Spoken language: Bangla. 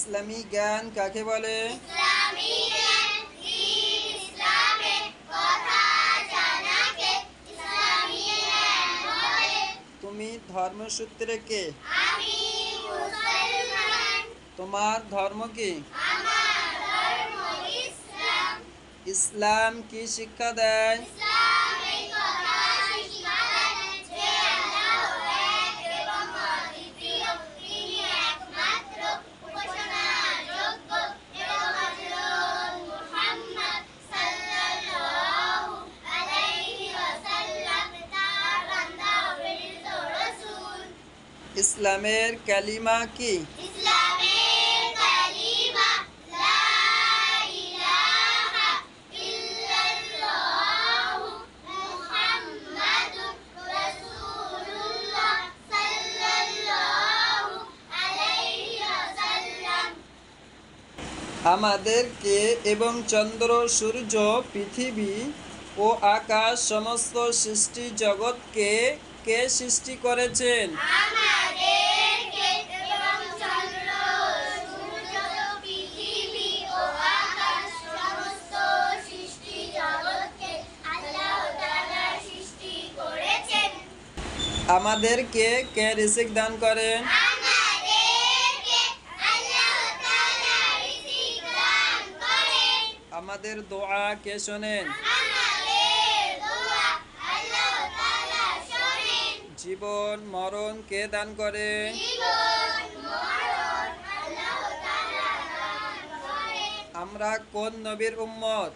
ইসলামী জ্ঞান কাকে বলে? তুমি ধর্মসূত্রে কে? তোমার ধর্ম কি? ইসলাম। কি শিক্ষা দেয়? ইসলামের কালিমা কি? আমাদেরকে এবং চন্দ্র সূর্য পৃথিবী ও আকাশ সমস্ত সৃষ্টি জগৎকে কে সৃষ্টি করেছেন? আমাদেরকে কে রিজিক দান করেন আমাদের দোয়া কে শোনেন? জীবন মরণ কে দান করেন আমরা কোন নবীর উম্মত?